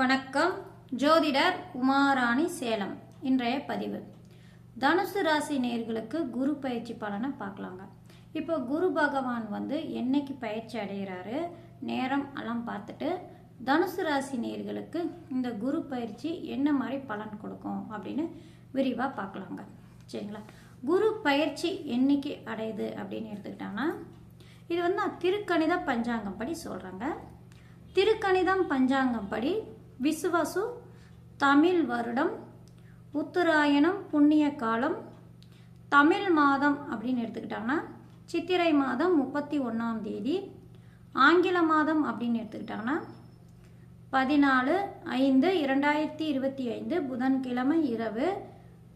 வணக்கம். ஜோதிடர் உமாராணி சேலம். இன்றைய பதிவு. தனுசு ராசி நேர்களுக்கு குரு பயிற்சி பலனை பார்க்கலாங்க. இப்போ குரு பகவான் வந்து என்னைக்கு பயிற்சி அடைகிறாரு? நேரம் எல்லாம் பார்த்துட்டு தனுசு ராசி நேர்களுக்கு இந்த குரு பயிற்சி என்ன மாதிரி பலன் கொடுக்கும் அப்படின்னு விரிவாக பார்க்கலாங்க. சரிங்களா? குரு பயிற்சி என்னைக்கு அடையுது அப்படின்னு எடுத்துக்கிட்டாங்கன்னா இது வந்து நான் திருக்கணித பஞ்சாங்கம் படி சொல்கிறேங்க திருக்கணிதம் பஞ்சாங்கம் படி விசுவாசு தமிழ் வருடம் உத்தராயணம் புண்ணிய காலம் தமிழ் மாதம் அப்படின்னு எடுத்துக்கிட்டாங்கன்னா சித்திரை மாதம் முப்பத்தி ஒன்றாம் தேதி ஆங்கில மாதம் அப்படின்னு எடுத்துக்கிட்டாங்கன்னா பதினாலு ஐந்து இரண்டாயிரத்தி இருபத்தி ஐந்து புதன்கிழமை இரவு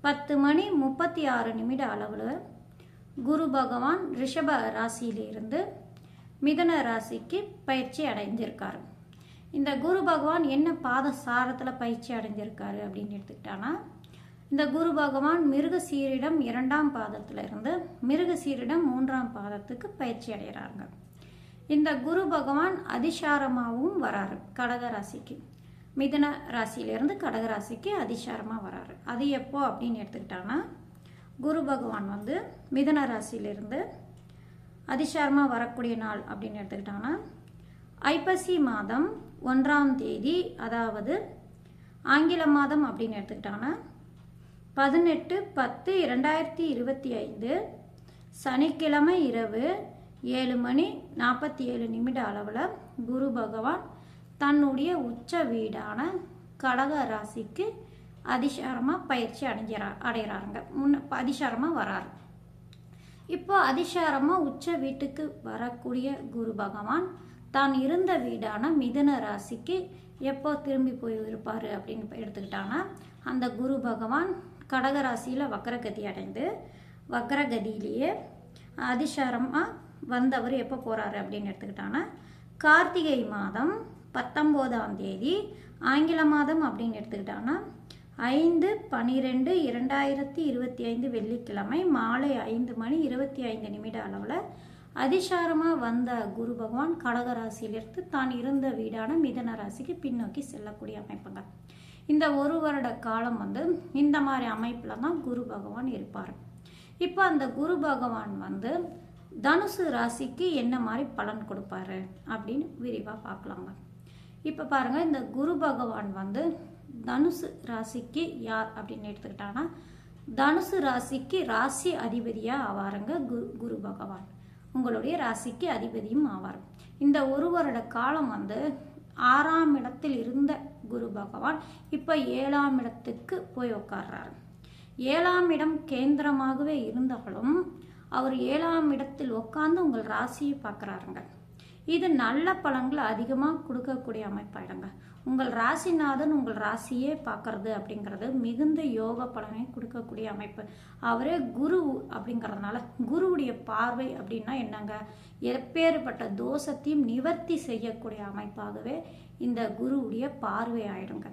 பத்து மணி முப்பத்தி ஆறு நிமிட அளவில் குரு பகவான் ரிஷப ராசியிலிருந்து மிதன ராசிக்கு பயிற்சி அடைந்திருக்காரு. இந்த குரு பகவான் என்ன பாத சாரத்தில் பயிற்சி அடைஞ்சிருக்காரு அப்படின்னு எடுத்துக்கிட்டான்னா இந்த குரு பகவான் மிருக சீரிடம் இரண்டாம் பாதத்தில் இருந்து மிருக சீரிடம் மூன்றாம் பாதத்துக்கு பயிற்சி அடைகிறாங்க இந்த குரு பகவான் அதிசாரமாகவும் வராரு கடக ராசிக்கு. மிதன ராசியிலிருந்து கடக ராசிக்கு அதிசாரமாக வராரு. அது எப்போ அப்படின்னு எடுத்துக்கிட்டாங்கன்னா குரு பகவான் வந்து மிதன ராசியிலிருந்து அதிசாரமாக வரக்கூடிய நாள் அப்படின்னு எடுத்துக்கிட்டாங்கன்னா ஐப்பசி மாதம் ஒன்றாம் தேதி அதாவது ஆங்கில மாதம் அப்படின்னு எடுத்துக்கிட்டாங்கன்னா பதினெட்டு பத்து இரண்டாயிரத்தி இருபத்தி ஐந்து சனிக்கிழமை இரவு ஏழு மணி நாற்பத்தி ஏழு நிமிட அளவில் குரு பகவான் தன்னுடைய உச்ச வீடான கடக ராசிக்கு அதிசாரமாக பயிற்சி அடைஞ்சிரா அடைகிறாருங்க முன்ன அதிசாரமாக வராரு. இப்போ அதிசாரமாக உச்ச வீட்டுக்கு வரக்கூடிய குரு பகவான் தான் இருந்த வீடான மிதுன ராசிக்கு எப்போ திரும்பி போய் இருப்பார் அப்படின்னு எடுத்துக்கிட்டாங்கன்னா அந்த குரு பகவான் கடக ராசியில் வக்கரகதி அடைந்து வக்கரகதியிலேயே அதிசாரமாக வந்தவர் எப்போ போகிறாரு அப்படின்னு எடுத்துக்கிட்டாங்கன்னா கார்த்திகை மாதம் பத்தொம்போதாம் தேதி ஆங்கில மாதம் அப்படின்னு எடுத்துக்கிட்டாங்கன்னா ஐந்து பனிரெண்டு இரண்டாயிரத்தி இருபத்தி ஐந்து வெள்ளிக்கிழமை மாலை ஐந்து மணி இருபத்தி ஐந்து நிமிட அளவில் அதிசாரமாக வந்த குரு பகவான் கடகராசியிலிருந்து தான் இருந்த வீடான மிதன ராசிக்கு பின்னோக்கி செல்லக்கூடிய அமைப்புங்க. இந்த ஒரு வருட காலம் வந்து இந்த மாதிரி அமைப்பில் தான் குரு பகவான் இருப்பார். இப்போ அந்த குரு பகவான் வந்து தனுசு ராசிக்கு என்ன மாதிரி பலன் கொடுப்பாரு அப்படின்னு விரிவாக பார்க்கலாங்க. இப்போ பாருங்கள் இந்த குரு பகவான் வந்து தனுசு ராசிக்கு யார் அப்படின்னு எடுத்துக்கிட்டாங்கன்னா தனுசு ராசிக்கு ராசி அதிபதியாக ஆவாருங்க குரு குரு பகவான். உங்களுடைய ராசிக்கு அதிபதியும் ஆவார். இந்த ஒரு வருட காலம் வந்து ஆறாம் இடத்தில் இருந்த குரு பகவான் இப்போ ஏழாம் இடத்துக்கு போய் உட்கார்றாரு ஏழாம் இடம் கேந்திரமாகவே இருந்தாலும் அவர் ஏழாம் இடத்தில் உட்கார்ந்து உங்கள் ராசியை பார்க்குறாருங்க இது நல்ல பலன்களை அதிகமாக கொடுக்கக்கூடிய அமைப்பாயிடுங்க. உங்கள் ராசிநாதன் உங்கள் ராசியே பார்க்கறது அப்படிங்கிறது மிகுந்த யோக பலனை கொடுக்கக்கூடிய அமைப்பு. அவரே குரு அப்படிங்கிறதுனால குருவுடைய பார்வை அப்படின்னா என்னங்க? எப்பேற்பட்ட தோஷத்தையும் நிவர்த்தி செய்யக்கூடிய அமைப்பாகவே இந்த குருவுடைய பார்வை ஆயிடுங்க.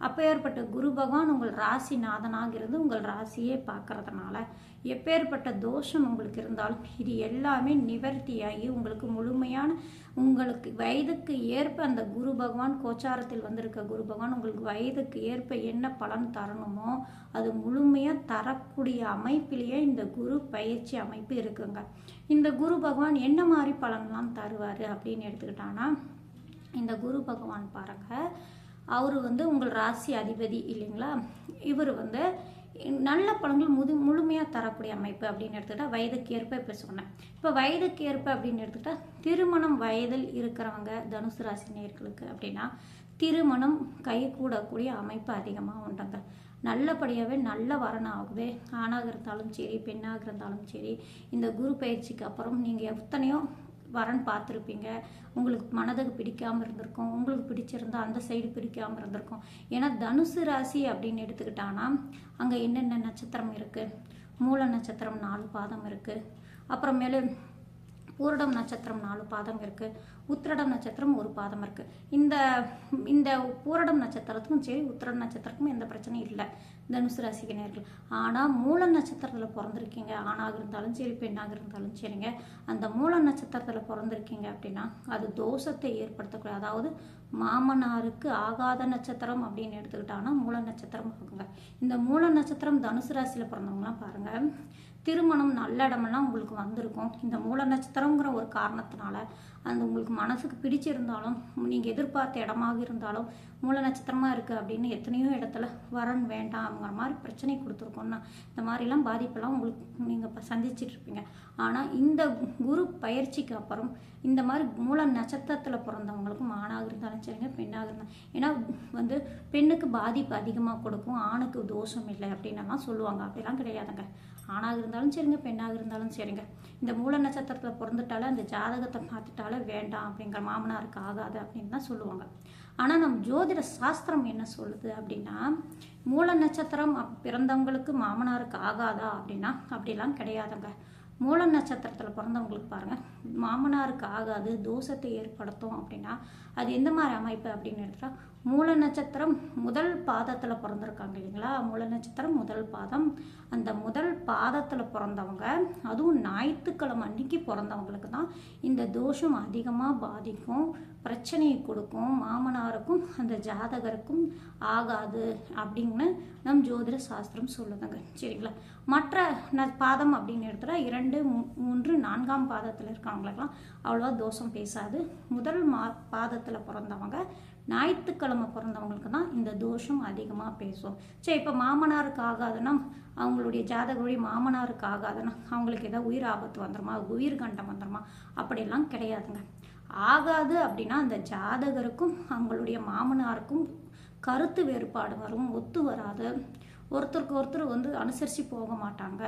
அப்பேற்பட்ட குரு பகவான் உங்கள் ராசி நாதனாக இருந்து உங்கள் ராசியே பார்க்கறதுனால எப்பேற்பட்ட தோஷம் உங்களுக்கு இருந்தாலும் இது எல்லாமே நிவர்த்தியாகி உங்களுக்கு முழுமையான உங்களுக்கு வயதுக்கு ஏற்ப அந்த குரு பகவான் கோச்சாரத்தில் வந்திருக்க குரு பகவான் உங்களுக்கு வயதுக்கு ஏற்ப என்ன பலன் தரணுமோ அது முழுமையாக தரக்கூடிய அமைப்பிலேயே இந்த குரு பயிற்சி அமைப்பு இருக்குங்க. இந்த குரு பகவான் என்ன மாதிரி பலன்லாம் தருவார் அப்படின்னு எடுத்துக்கிட்டான்னா இந்த குரு பகவான் பாருங்கள் அவர் வந்து உங்கள் ராசி அதிபதி இல்லைங்களா? இவர் வந்து நல்ல பழங்கள் முது முழுமையாக தரக்கூடிய அமைப்பு அப்படின்னு எடுத்துக்கிட்டால் வயதுக்கு ஏற்ப இப்போ சொன்னேன். இப்போ வயதுக்கு ஏற்ப அப்படின்னு எடுத்துக்கிட்டால் திருமணம் வயதில் இருக்கிறவங்க தனுசு ராசி நேர்களுக்கு அப்படின்னா திருமணம் கை கூடக்கூடிய அமைப்பு அதிகமாக உண்டுங்க. நல்லபடியாகவே நல்ல வரனாகவே ஆணாக இருந்தாலும் சரி பெண்ணாக இருந்தாலும் சரி இந்த குரு பயிற்சிக்கு அப்புறம் நீங்கள் எத்தனையோ வரன் பார்த்துருப்பீங்க. உங்களுக்கு மனதுக்கு பிடிக்காமல் இருந்திருக்கும். உங்களுக்கு பிடிச்சிருந்தா அந்த சைடு பிடிக்காமல் இருந்திருக்கும். ஏன்னா தனுசு ராசி அப்படின்னு எடுத்துக்கிட்டான்னா அங்கே என்னென்ன நட்சத்திரம் இருக்குது மூல நட்சத்திரம் நாலு பாதம் இருக்குது அப்புறமேலு பூரடம் நட்சத்திரம் நாலு பாதம் இருக்குது உத்திரடம் நட்சத்திரம் ஒரு பாதம் இருக்கு. இந்த இந்த பூரடம் நட்சத்திரத்துக்கும் சரி உத்திரடம் நட்சத்திரத்துக்கும் எந்த பிரச்சனையும் இல்லை. தனுசு ராசிக்கினர்கள் ஆனால் மூல நட்சத்திரத்தில் பிறந்திருக்கீங்க. ஆணாக இருந்தாலும் சரி பெண்ணாக இருந்தாலும் சரிங்க. அந்த மூல நட்சத்திரத்தில் பிறந்திருக்கீங்க அப்படின்னா அது தோஷத்தை ஏற்படுத்தக்கூடிய அதாவது மாமனாருக்கு ஆகாத நட்சத்திரம் அப்படின்னு எடுத்துக்கிட்டாங்கன்னா மூல நட்சத்திரம் ஆகுங்க இந்த மூல நட்சத்திரம் தனுசு ராசியில் பிறந்தவங்களாம் பாருங்கள் திருமணம் நல்ல இடமெல்லாம் உங்களுக்கு வந்திருக்கும். இந்த மூல நட்சத்திரங்கிற ஒரு காரணத்தினால அந்த உங்களுக்கு மனசுக்கு பிடிச்சிருந்தாலும் நீங்கள் எதிர்பார்த்த இடமாக இருந்தாலும் மூல நட்சத்திரமாக இருக்குது அப்படின்னு எத்தனையோ இடத்துல வரன் வேண்டாம் அப்படிங்கிற மாதிரி பிரச்சனை கொடுத்துருக்கோம்னா இந்த மாதிரிலாம் பாதிப்பெல்லாம் உங்களுக்கு நீங்கள் இப்போ சந்திச்சிட்டு இருப்பீங்க. ஆனால் இந்த குரு பயிற்சிக்கு அப்புறம் இந்த மாதிரி மூல நட்சத்திரத்தில் பிறந்தவங்களுக்கும் ஆணாக இருந்தாலும் சரிங்க பெண்ணாக இருந்தாலும் ஏன்னா வந்து பெண்ணுக்கு பாதிப்பு அதிகமாக கொடுக்கும் ஆணுக்கு தோஷம் இல்லை அப்படின்னலாம் சொல்லுவாங்க. அப்படிலாம் கிடையாதுங்க. ஆணாக இருந்தாலும் சரிங்க பெண்ணாக இருந்தாலும் சரிங்க. இந்த மூல நட்சத்திரத்தில் பிறந்துட்டாலே அந்த ஜாதகத்தை பார்த்துட்டாலே வேண்டாம் அப்படிங்கிற மாமனாருக்கு ஆகாது அப்படின்னு தான் சொல்லுவாங்க. ஆனால் நம் ஜோதிட சாஸ்திரம் என்ன சொல்லுது அப்படின்னா மூல நட்சத்திரம் அப்- பிறந்தவங்களுக்கு மாமனாருக்கு ஆகாதா அப்படின்னா அப்படிலாம் கிடையாதுங்க. மூல நட்சத்திரத்தில் பிறந்தவங்களுக்கு பாருங்கள் மாமனாருக்கு ஆகாது தோஷத்தை ஏற்படுத்தும் அப்படின்னா அது எந்த மாதிரி அமைப்பு அப்படின்னு எடுத்துகிட்டா மூல நட்சத்திரம் முதல் பாதத்தில் பிறந்திருக்காங்க இல்லைங்களா? மூல நட்சத்திரம் முதல் பாதம். அந்த முதல் பாதத்தில் பிறந்தவங்க அதுவும் ஞாயிற்றுக்கிழமை அன்னைக்கு பிறந்தவங்களுக்கு தான் இந்த தோஷம் அதிகமாக பாதிக்கும் பிரச்சனையை கொடுக்கும் மாமனாருக்கும் அந்த ஜாதகருக்கும் ஆகாது அப்படின்னு நம் ஜோதிட சாஸ்திரம் சொல்லுதுங்க. சரிங்களா? மற்ற ந- பாதம் அப்படின்னு எடுத்துட்டா இரண்டு மூ- மூன்று நான்காம் பாதத்தில் இருக்கவங்களுக்கெல்லாம் அவ்வளோவா தோஷம் பேசாது. முதல் மா பாதத்தில் பிறந்தவங்க ஞாயிற்றுக்கிழமை பிறந்தவங்களுக்கு தான் இந்த தோஷம் அதிகமாக பேசும். சரி இப்போ மாமனாருக்கு ஆகாதுன்னா அவங்களுடைய ஜாதகவழி மாமனாருக்கு ஆகாதுன்னா அவங்களுக்கு ஏதாவது உயிர் ஆபத்து வந்துருமா? உயிர் கண்டம் வந்துருமா? அப்படிலாம் கிடையாதுங்க. ஆகாது அப்படின்னா அந்த ஜாதகருக்கும் அவங்களுடைய மாமனாருக்கும் கருத்து வேறுபாடு வரும் ஒத்து வராது. ஒருத்தருக்கு ஒருத்தர் வந்து அனுசரித்து போக மாட்டாங்க.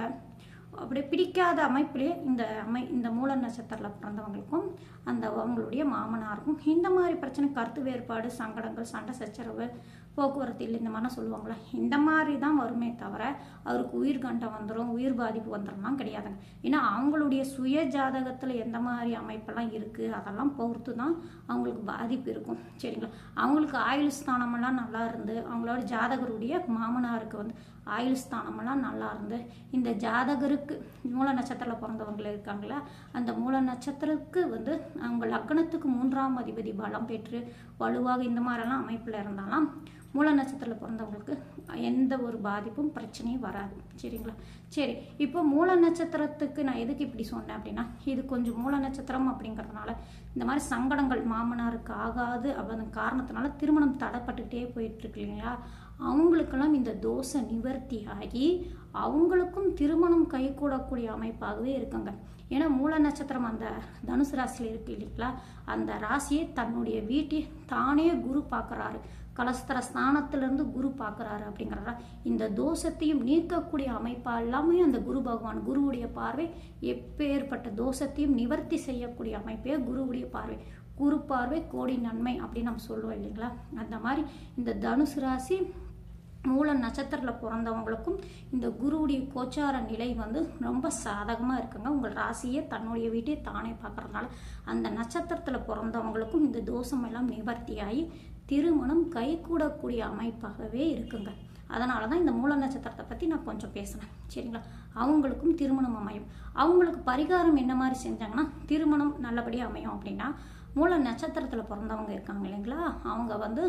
அப்படி பிடிக்காத அமைப்பிலே இந்த அமை இந்த மூல நட்சத்திரத்தில் பிறந்தவங்களுக்கும் அந்த அவங்களுடைய மாமனாருக்கும் இந்த மாதிரி பிரச்சனை கருத்து வேறுபாடு சங்கடங்கள் சண்டை சச்சரவு போக்குவரத்து இல்லை இந்த மாதிரிலாம் சொல்லுவாங்களே இந்த மாதிரி தான் வருமே தவிர அவருக்கு உயிர் கண்டம் வந்துடும் உயிர் பாதிப்பு வந்துடும்லாம் கிடையாதுங்க. ஏன்னா அவங்களுடைய சுய ஜாதகத்தில் எந்த மாதிரி அமைப்பெல்லாம் இருக்குது அதெல்லாம் பொறுத்து தான் அவங்களுக்கு பாதிப்பு இருக்கும். சரிங்களா? அவங்களுக்கு ஆயுள் ஸ்தானமெல்லாம் நல்லா இருந்து அவங்களோட ஜாதகருடைய மாமனாருக்கு வந்து ஆயுள் ஸ்தானமெல்லாம் நல்லா இருந்து இந்த ஜாதகருக்கு மூல நட்சத்திரத்தில் பிறந்தவங்க இருக்காங்களா அந்த மூல நட்சத்திரத்துக்கு வந்து அவங்க லக்னத்துக்கு மூன்றாம் அதிபதி பலம் பெற்று வலுவாக இந்த மாதிரிலாம் அமைப்பில் இருந்தாலும் மூல நட்சத்திரத்தில் பிறந்தவங்களுக்கு எந்த ஒரு பாதிப்பும் பிரச்சனையும் வராது. சரிங்களா? சரி இப்போ மூல நட்சத்திரத்துக்கு நான் எதுக்கு இப்படி சொன்னேன் அப்படின்னா இது கொஞ்சம் மூல நட்சத்திரம் அப்படிங்கிறதுனால இந்த மாதிரி சங்கடங்கள் மாமனாருக்கு ஆகாது அப்படிங்கிற காரணத்தினால திருமணம் தடைப்பட்டுக்கிட்டே போயிட்டுருக்கு இல்லைங்களா? அவங்களுக்கெல்லாம் இந்த தோசை நிவர்த்தி ஆகி அவங்களுக்கும் திருமணம் கைகூடக்கூடிய அமைப்பாகவே இருக்குங்க. ஏன்னா மூல நட்சத்திரம் அந்த தனுசு ராசியில் இருக்கு இல்லைங்களா? அந்த ராசியை தன்னுடைய வீட்டை தானே குரு பார்க்குறாரு. கலஸ்தர ஸ்தானத்திலிருந்து குரு பார்க்குறாரு அப்படிங்கிறதா. இந்த தோஷத்தையும் நீக்கக்கூடிய அமைப்பா எல்லாமே அந்த குரு பகவான் குருவுடைய பார்வை எப்பேற்பட்ட தோஷத்தையும் நிவர்த்தி செய்யக்கூடிய அமைப்பே குருவுடைய பார்வை. குரு பார்வை கோடி நன்மை அப்படின்னு நம்ம சொல்லுவோம் இல்லைங்களா? அந்த மாதிரி இந்த தனுசு ராசி மூல நட்சத்திரத்தில் பிறந்தவங்களுக்கும் இந்த குருவுடைய கோச்சார நிலை வந்து ரொம்ப சாதகமாக இருக்குங்க. உங்கள் ராசியை தன்னுடைய வீட்டை தானே பார்க்கறதுனால அந்த நட்சத்திரத்தில் பிறந்தவங்களுக்கும் இந்த தோஷம் எல்லாம் நிவர்த்தியாகி திருமணம் கைகூடக்கூடிய அமைப்பாகவே இருக்குங்க. அதனால தான் இந்த மூல நட்சத்திரத்தை பற்றி நான் கொஞ்சம் பேசினேன். சரிங்களா? அவங்களுக்கும் திருமணம் அமையும். அவங்களுக்கு பரிகாரம் என்ன மாதிரி செஞ்சாங்கன்னா திருமணம் நல்லபடியாக அமையும் அப்படின்னா மூல நட்சத்திரத்தில் பிறந்தவங்க இருக்காங்க இல்லைங்களா? அவங்க வந்து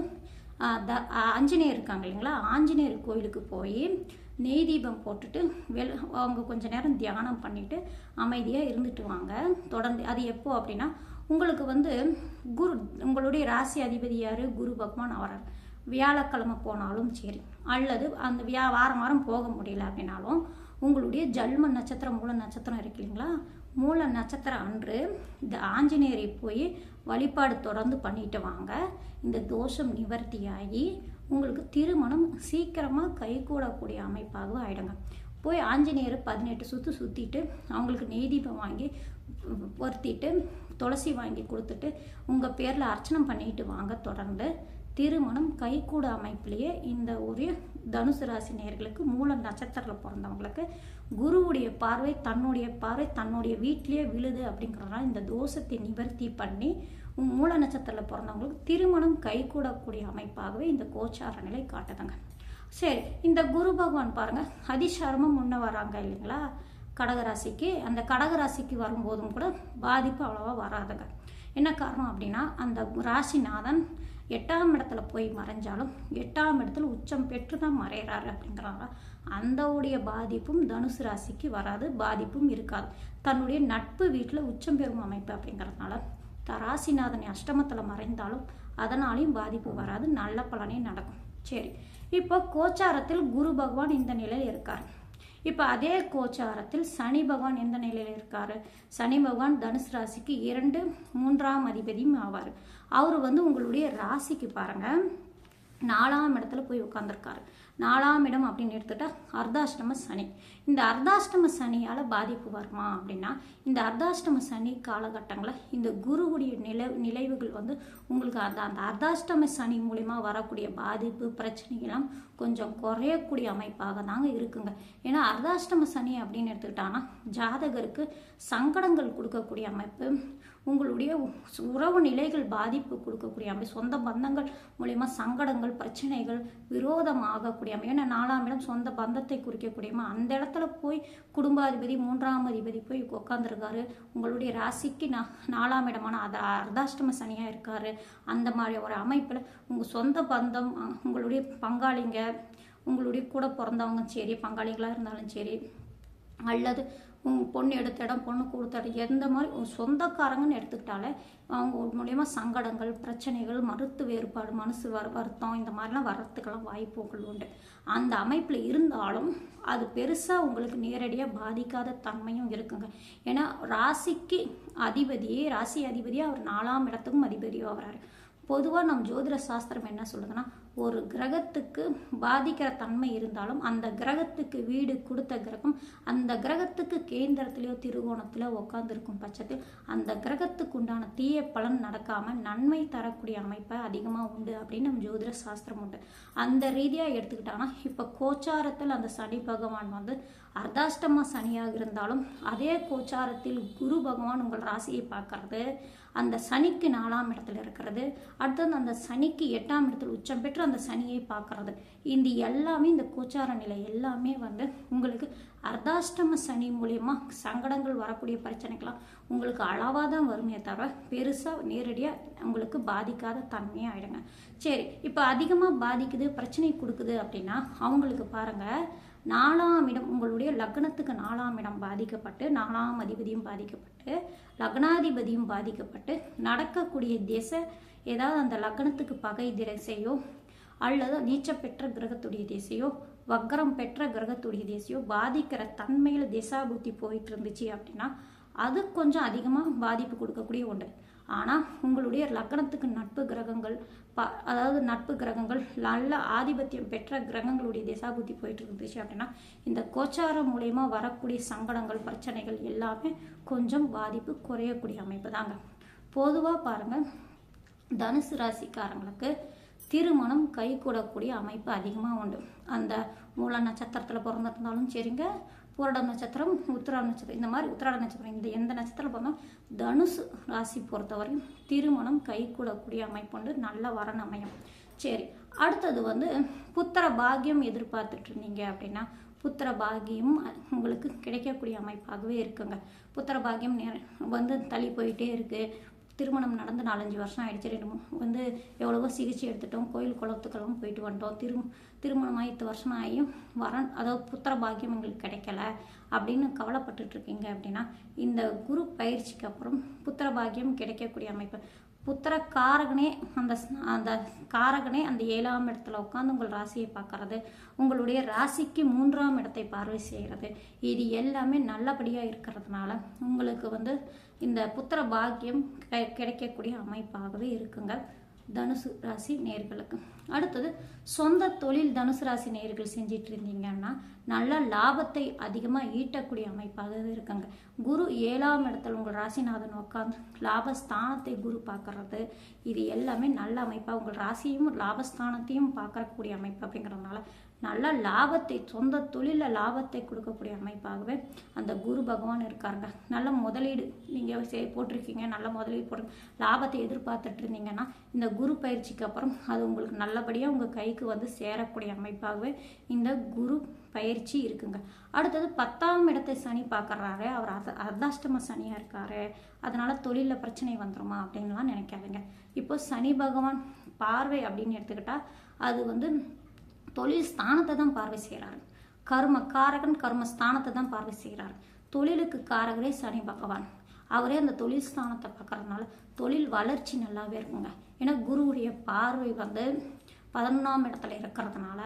த ஆஞ்சநேயர் இருக்காங்க இல்லைங்களா? ஆஞ்சநேயர் கோயிலுக்கு போய் நெய் தீபம் போட்டுட்டு வெள் அவங்க கொஞ்ச நேரம் தியானம் பண்ணிவிட்டு அமைதியாக இருந்துட்டு வாங்க. தொடர்ந்து அது எப்போது அப்படின்னா உங்களுக்கு வந்து குரு உங்களுடைய ராசி அதிபதி யார்? குரு பகவான் அவரார் வியாழக்கிழமை போனாலும் சரி அல்லது அந்த வியா வாரம் வாரம் போக முடியல அப்படின்னாலும் உங்களுடைய ஜல்ம நட்சத்திரம் மூல நட்சத்திரம் இருக்கு இல்லைங்களா? மூல நட்சத்திரம் அன்று இந்த ஆஞ்சநேயரை போய் வழிபாடு தொடர்ந்து பண்ணிட்டு வாங்க. இந்த தோஷம் நிவர்த்தியாகி உங்களுக்கு திருமணம் சீக்கிரமாக கைகூடக்கூடிய அமைப்பாகவும் ஆயிடுங்க. போய் ஆஞ்சநேயர் பதினெட்டு சுற்று சுற்றிட்டு அவங்களுக்கு நெய் தீபம் வாங்கி பொருத்திட்டு துளசி வாங்கி கொடுத்துட்டு உங்கள் பேரில் அர்ச்சனை பண்ணிட்டு வாங்க. தொடர்ந்து திருமணம் கைகூட அமைப்பிலேயே இந்த ஒரு தனுசு ராசி நேர்களுக்கு மூல நட்சத்திரத்தில் பிறந்தவங்களுக்கு குருவுடைய பார்வை தன்னுடைய பார்வை தன்னுடைய வீட்டிலேயே விழுது அப்படிங்கிறதுனால இந்த தோஷத்தை நிவர்த்தி பண்ணி மூல நட்சத்திரத்தில் பிறந்தவங்களுக்கு திருமணம் கைகூடக்கூடிய அமைப்பாகவே இந்த கோச்சார நிலை காட்டுதுங்க. சரி இந்த குரு பகவான் பாருங்கள் அதிசாரமாக முன்ன வராங்க இல்லைங்களா? கடகராசிக்கு அந்த கடகராசிக்கு வரும்போதும் கூட பாதிப்பு அவ்வளோவா வராதுங்க. என்ன காரணம் அப்படின்னா அந்த ராசிநாதன் எட்டாம் இடத்துல போய் மறைஞ்சாலும் எட்டாம் இடத்துல உச்சம் பெற்று தான் மறைகிறாரு அப்படிங்கிறாங்க. அந்த உடைய பாதிப்பும் தனுசு ராசிக்கு வராது பாதிப்பும் இருக்காது. தன்னுடைய நட்பு வீட்டில் உச்சம் பெறும் அமைப்பு அப்படிங்கிறதுனால த அஷ்டமத்தில் மறைந்தாலும் அதனாலையும் பாதிப்பு வராது நல்ல பலனே நடக்கும். சரி இப்போ கோச்சாரத்தில் குரு பகவான் இந்த நிலையில் இருக்கார். இப்போ அதே கோச்சாரத்தில் சனி பகவான் எந்த நிலையில் இருக்காரு? சனி பகவான் தனுசு ராசிக்கு இரண்டு மூன்றாம் அதிபதியும் ஆவார். அவர் வந்து உங்களுடைய ராசிக்கு பாருங்கள் நாலாம் இடத்துல போய் உட்காந்துருக்காரு நாலாம் இடம் அப்படின்னு எடுத்துட்டா அர்த்தாஷ்டம சனி. இந்த அர்த்தாஷ்டம சனியால் பாதிப்பு வருமா அப்படின்னா இந்த அர்த்தாஷ்டம சனி காலகட்டங்களில் இந்த குருவுடைய நிலை நிலைவுகள் வந்து உங்களுக்கு அந்த அந்த அர்த்தாஷ்டம சனி மூலிமா வரக்கூடிய பாதிப்பு பிரச்சனைகள்லாம் கொஞ்சம் குறையக்கூடிய அமைப்பாக தாங்க இருக்குங்க. ஏன்னா அர்த்தாஷ்டம சனி அப்படின்னு எடுத்துக்கிட்டாங்கன்னா ஜாதகருக்கு சங்கடங்கள் கொடுக்கக்கூடிய அமைப்பு உங்களுடைய உறவு நிலைகள் பாதிப்பு கொடுக்கக்கூடிய அமைப்பு சொந்த பந்தங்கள் மூலயமா சங்கடங்கள் பிரச்சனைகள் விரோதம் ஆகக்கூடிய அமைப்பு ஏன்னா நாலாம் இடம் சொந்த பந்தத்தை குறிக்கக்கூடியமா அந்த இடத்துல போய் குடும்பாதிபதி மூன்றாம் அதிபதி போய் உட்காந்துருக்காரு உங்களுடைய ராசிக்கு நா நாலாம் இடமான அத அர்தாஷ்டம சனியாக இருக்காரு. அந்த மாதிரி ஒரு அமைப்பில் உங்கள் சொந்த பந்தம் உங்களுடைய பங்காளிங்க உங்களுடைய கூட பிறந்தவங்க சரி பங்காளிகளாக இருந்தாலும் சரி அல்லது பொண்ணு எடுத்த இடம் பொண்ணு கொடுத்த இடம் எந்த மாதிரி சொந்தக்காரங்கன்னு எடுத்துக்கிட்டாலே அவங்க மூலயமா சங்கடங்கள் பிரச்சனைகள் மருத்து வேறுபாடு மனசு வரு வருத்தம் இந்த மாதிரிலாம் வர்றதுக்கெல்லாம் வாய்ப்புகள் உண்டு. அந்த அமைப்பில் இருந்தாலும் அது பெருசாக உங்களுக்கு நேரடியாக பாதிக்காத தன்மையும் இருக்குங்க. ஏன்னா ராசிக்கு அதிபதியே ராசி அதிபதியே அவர் நாலாம் இடத்துக்கும் அதிபதியாக வர்றாரு. பொதுவாக நம் ஜோதிட சாஸ்திரம் என்ன சொல்லுதுன்னா ஒரு கிரகத்துக்கு பாதிக்கிற தன்மை இருந்தாலும் அந்த கிரகத்துக்கு வீடு கொடுத்த கிரகம் அந்த கிரகத்துக்கு கேந்திரத்திலேயோ திருகோணத்திலோ உட்காந்துருக்கும் பட்சத்தில் அந்த கிரகத்துக்கு உண்டான தீய பலன் நடக்காமல் நன்மை தரக்கூடிய அமைப்பை அதிகமாக உண்டு அப்படின்னு நம்ம ஜோதிட சாஸ்திரம் உண்டு. அந்த ரீதியாக எடுத்துக்கிட்டாங்கன்னா இப்போ கோச்சாரத்தில் அந்த சனி பகவான் வந்து அர்த்தாஷ்டம சனியாக இருந்தாலும் அதே கோச்சாரத்தில் குரு பகவான் உங்கள் ராசியை பார்க்கறது அந்த சனிக்கு நாலாம் இடத்துல இருக்கிறது. அடுத்தது அந்த சனிக்கு எட்டாம் இடத்துல உச்சம் பெற்று அந்த சனியை பார்க்கறது. இந்த எல்லாமே இந்த கோச்சார நிலை எல்லாமே வந்து உங்களுக்கு அர்த்தாஷ்டம சனி மூலயமா சங்கடங்கள் வரக்கூடிய பிரச்சனைக்கெல்லாம் உங்களுக்கு அளவாக தான் வருமே தவிர பெருசாக நேரடியாக உங்களுக்கு பாதிக்காத தன்மையாக ஆயிடுங்க. சரி இப்போ அதிகமாக பாதிக்குது பிரச்சனை கொடுக்குது அப்படின்னா அவங்களுக்கு பாருங்கள் நாலாம் இடம் உங்களுடைய லக்னத்துக்கு நாலாம் இடம் பாதிக்கப்பட்டு நாலாம் அதிபதியும் பாதிக்கப்பட்டு லக்னாதிபதியும் பாதிக்கப்பட்டு நடக்கக்கூடிய திசை ஏதாவது அந்த லக்னத்துக்கு பகை திசையோ அல்லது நீச்சம் பெற்ற கிரகத்துடைய திசையோ வக்கரம் பெற்ற கிரகத்துடைய திசையோ பாதிக்கிற தன்மையில் திசாபுத்தி போயிட்டு இருந்துச்சு அப்படின்னா அது கொஞ்சம் அதிகமாக பாதிப்பு கொடுக்கக்கூடிய ஒன்று. ஆனால் உங்களுடைய லக்னத்துக்கு நட்பு கிரகங்கள் ப அதாவது நட்பு கிரகங்கள் நல்ல ஆதிபத்தியம் பெற்ற கிரகங்களுடைய திசாபுத்தி போயிட்டு இருந்துச்சு அப்படின்னா இந்த கோச்சாரம் மூலயமா வரக்கூடிய சங்கடங்கள் பிரச்சனைகள் எல்லாமே கொஞ்சம் பாதிப்பு குறையக்கூடிய அமைப்பு தாங்க. பொதுவாக பாருங்கள் தனுசு ராசிக்காரங்களுக்கு திருமணம் கைகூடக்கூடிய அமைப்பு அதிகமாக உண்டு. அந்த மூல நட்சத்திரத்தில் பிறந்திருந்தாலும் சரிங்க பூரடம் நட்சத்திரம் உத்திராட நட்சத்திரம். இந்த மாதிரி உத்திராட நட்சத்திரம் இந்த எந்த நட்சத்திரம் பிறந்தாலும் தனுசு ராசி பொறுத்தவரையும் திருமணம் கைகூடக்கூடிய அமைப்பு உண்டு. நல்ல வரன் அமையும். சரி அடுத்தது வந்து புத்திர பாகியம் எதிர்பார்த்துட்டு இருந்தீங்க அப்படின்னா புத்திர பாகியம் உங்களுக்கு கிடைக்கக்கூடிய அமைப்பாகவே இருக்குங்க. புத்திர பாகியம் வந்து தள்ளி போயிட்டே இருக்குது திருமணம் நடந்து நாலஞ்சு வருஷம் ஆயிடுச்சு. ரெண்டு வந்து எவ்வளவோ சிகிச்சை எடுத்துட்டோம். கோயில் குளத்துக்கெல்லாம் போயிட்டு வந்துட்டோம் திரு திருமணம் இத்தனை வருஷம் ஆகியும் வரன் அதாவது புத்திர பாக்கியம் எங்களுக்கு கிடைக்கல அப்படின்னு கவலைப்பட்டுட்டு இருக்கீங்க அப்படின்னா இந்த குரு பயிற்சிக்கு அப்புறம் புத்திர பாக்கியம் கிடைக்கக்கூடிய அமைப்பு புத்திர காரகனே அந்த அந்த காரகனே அந்த ஏழாம் இடத்துல உட்காந்து உங்கள் ராசியை பார்க்கறது உங்களுடைய ராசிக்கு மூன்றாம் இடத்தை பார்வை செய்கிறது. இது எல்லாமே நல்லபடியாக இருக்கிறதுனால உங்களுக்கு வந்து இந்த புத்திர பாக்கியம் கிடைக்கக்கூடிய அமைப்பாகவே இருக்குங்க. தனுசு ராசி நேர்களுக்கு. அடுத்தது சொந்த தொழில் தனுசு ராசி நேர்கள் செஞ்சிட்டு இருந்தீங்கன்னா நல்ல லாபத்தை அதிகமாக ஈட்டக்கூடிய அமைப்பாக இருக்குங்க. குரு ஏழாம் இடத்துல உங்கள் ராசிநாதன் உட்காந்து லாபஸ்தானத்தை குரு பார்க்கறது இது எல்லாமே நல்ல அமைப்பாக உங்கள் ராசியும் லாபஸ்தானத்தையும் பார்க்கக்கூடிய அமைப்பு அப்படிங்கிறதுனால நல்ல லாபத்தை சொந்த தொழிலில் லாபத்தை கொடுக்கக்கூடிய அமைப்பாகவே அந்த குரு பகவான் இருக்காருங்க. நல்ல முதலீடு நீங்கள் சே போட்டிருக்கீங்க நல்ல முதலீடு போட்டு லாபத்தை எதிர்பார்த்துட்டு இருந்தீங்கன்னா இந்த குரு பயிற்சிக்கு அப்புறம் அது உங்களுக்கு நல்லபடியாக உங்கள் கைக்கு வந்து சேரக்கூடிய அமைப்பாகவே இந்த குரு பயிற்சி இருக்குங்க. அடுத்தது பத்தாம் இடத்தை சனி பார்க்குறாரு. அவர் அத அர்த்தாஷ்டம சனியாக இருக்காரு. அதனால் தொழிலில் பிரச்சனை வந்துருமா அப்படின்லாம் நினைக்காதீங்க. இப்போ சனி பகவான் பார்வை அப்படின்னு எடுத்துக்கிட்டால் அது வந்து தொழில் ஸ்தானத்தை தான் பார்வை செய்கிறாரு. கர்ம காரகன் கர்ம ஸ்தானத்தை தான் பார்வை செய்கிறாரு. தொழிலுக்கு காரகரே சனி பகவான். அவரே அந்த தொழில் ஸ்தானத்தை பார்க்குறதுனால தொழில் வளர்ச்சி நல்லாவே இருக்குங்க. ஏன்னா குருவுடைய பார்வை வந்து பதினொன்றாம் இடத்துல இருக்கிறதுனால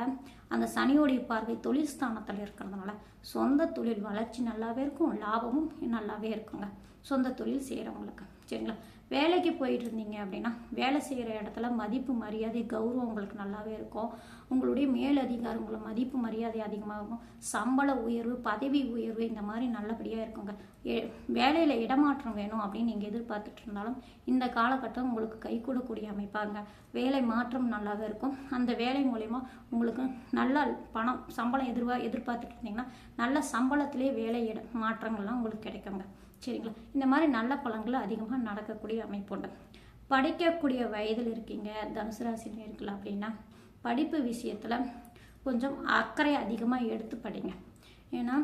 அந்த சனியோடைய பார்வை தொழில் ஸ்தானத்தில் இருக்கிறதுனால சொந்த தொழில் வளர்ச்சி நல்லாவே இருக்கும் லாபமும் நல்லாவே இருக்குங்க. சொந்த தொழில் செய்கிறவங்களுக்கு சரிங்களா? வேலைக்கு போயிட்டு இருந்தீங்க அப்படின்னா வேலை செய்கிற இடத்துல மதிப்பு மரியாதை கௌரவம் உங்களுக்கு நல்லாவே இருக்கும். உங்களுடைய மேலதிகாரி உங்களை மதிப்பு மரியாதை அதிகமாகும். சம்பள உயர்வு பதவி உயர்வு இந்த மாதிரி நல்லபடியாக இருக்குங்க. வேலையில் இடமாற்றம் வேணும் அப்படின்னு நீங்கள் எதிர்பார்த்துட்டு இருந்தாலும் இந்த காலகட்டம் உங்களுக்கு கை கொடுக்கக்கூடிய அமைப்பாங்க. வேலை மாற்றம் நல்லாவே இருக்கும். அந்த வேலை மூலயமா உங்களுக்கு நல்ல பணம் சம்பளம் எதிர்வா எதிர்பார்த்துட்டு இருந்தீங்கன்னா நல்ல சம்பளத்திலே வேலை இட மாற்றங்கள்லாம் உங்களுக்கு கிடைக்குங்க. சரிங்களா? இந்த மாதிரி நல்ல பழங்கள் அதிகமாக நடக்கக்கூடிய அமைப்புண்டு படிக்கக்கூடிய வயதில் இருக்கீங்க தனுசு ராசி இருக்கலாம் அப்படின்னா படிப்பு விஷயத்தில் கொஞ்சம் அக்கறை அதிகமாக எடுத்து படிங்க. ஏன்னா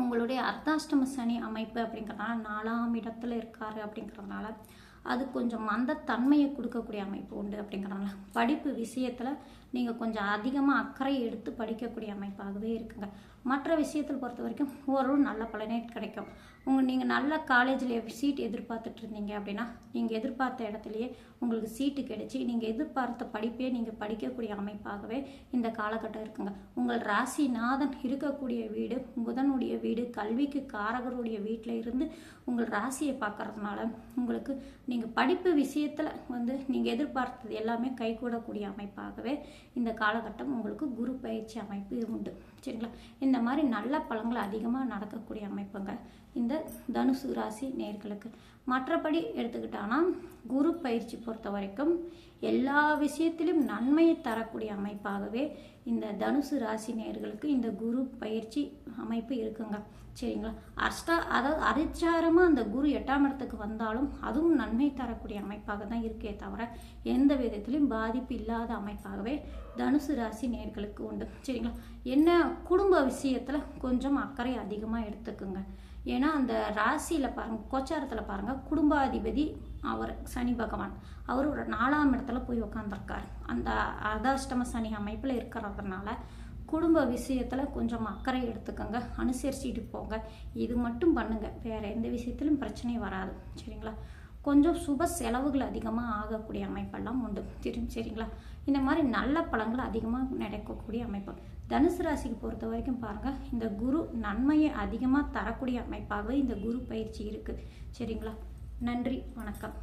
உங்களுடைய அர்த்தாஷ்டம சனி அமைப்பு அப்படிங்கிறதுனால நாலாம் இடத்துல இருக்காரு அப்படிங்கிறதுனால அது கொஞ்சம் மந்தத்தன்மையை கொடுக்கக்கூடிய அமைப்பு உண்டு அப்படிங்கிறதுனால படிப்பு விஷயத்தில் நீங்கள் கொஞ்சம் அதிகமாக அக்கறை எடுத்து படிக்கக்கூடிய அமைப்பாகவே இருக்குங்க. மற்ற விஷயத்தில் பொறுத்த வரைக்கும் ஒரு நல்ல பலனே கிடைக்கும். உங்கள் நீங்கள் நல்ல காலேஜில் சீட் எதிர்பார்த்துட்டு இருந்தீங்க அப்படின்னா நீங்கள் எதிர்பார்த்த இடத்துலையே உங்களுக்கு சீட்டு கிடைச்சி நீங்கள் எதிர்பார்த்த படிப்பே நீங்கள் படிக்கக்கூடிய அமைப்பாகவே இந்த காலகட்டம் இருக்குங்க. உங்கள் ராசிநாதன் இருக்கக்கூடிய வீடு புதனுடைய வீடு கல்விக்கு காரகருடைய வீட்டில் இருந்து உங்கள் ராசியை பார்க்கறதுனால உங்களுக்கு நீங்கள் படிப்பு விஷயத்தில் வந்து நீங்கள் எதிர்பார்த்தது எல்லாமே கைகூடக்கூடிய அமைப்பாகவே இந்த காலகட்டம் உங்களுக்கு குரு பயிற்சி அமைப்பு உண்டு. சரிங்களா? இந்த மாதிரி நல்ல பழங்கள் அதிகமாக நடக்கக்கூடிய அமைப்புங்க இந்த தனுசு ராசி நேர்களுக்கு. மற்றபடி எடுத்துக்கிட்டானா குரு பயிற்சி பொறுத்த வரைக்கும் எல்லா விஷயத்திலும் நன்மையை தரக்கூடிய அமைப்பாகவே இந்த தனுசு ராசி நேர்களுக்கு இந்த குரு பயிற்சி அமைப்பு இருக்குங்க. சரிங்களா? அஷ்டா அதாவது அரிச்சாரமாக அந்த குரு எட்டாம் இடத்துக்கு வந்தாலும் அதுவும் நன்மை தரக்கூடிய அமைப்பாக தான் இருக்கே தவிர எந்த விதத்திலும் பாதிப்பு இல்லாத அமைப்பாகவே தனுசு ராசி நேர்களுக்கு உண்டு. சரிங்களா? என்ன குடும்ப விஷயத்தில் கொஞ்சம் அக்கறை அதிகமாக எடுத்துக்குங்க. ஏன்னா அந்த ராசியில் பாருங்கள் கோச்சாரத்தில் பாருங்கள் குடும்பாதிபதி அவர் சனி பகவான். அவர் ஒரு நாலாம் இடத்துல போய் உக்காந்துருக்கார். அந்த அர்தாஷ்டம சனி அமைப்பில் இருக்கிறதுனால குடும்ப விஷயத்தில் கொஞ்சம் அக்கறை எடுத்துக்கோங்க அனுசரிச்சுட்டு போங்க. இது மட்டும் பண்ணுங்கள் வேறு எந்த விஷயத்திலும் பிரச்சனை வராது. சரிங்களா? கொஞ்சம் சுப செலவுகள் அதிகமாக ஆகக்கூடிய அமைப்பெல்லாம் உண்டு. தெரியும் சரிங்களா? இந்த மாதிரி நல்ல பழங்கள் அதிகமாக நடக்கக்கூடிய அமைப்பு. தனுசு ராசிக்கு பொறுத்த வரைக்கும் பாருங்கள் இந்த குரு நன்மையை அதிகமாக தரக்கூடிய அமைப்பாகவே இந்த குரு பயிற்சி இருக்குது சரிங்களா? நன்றி வணக்கம்.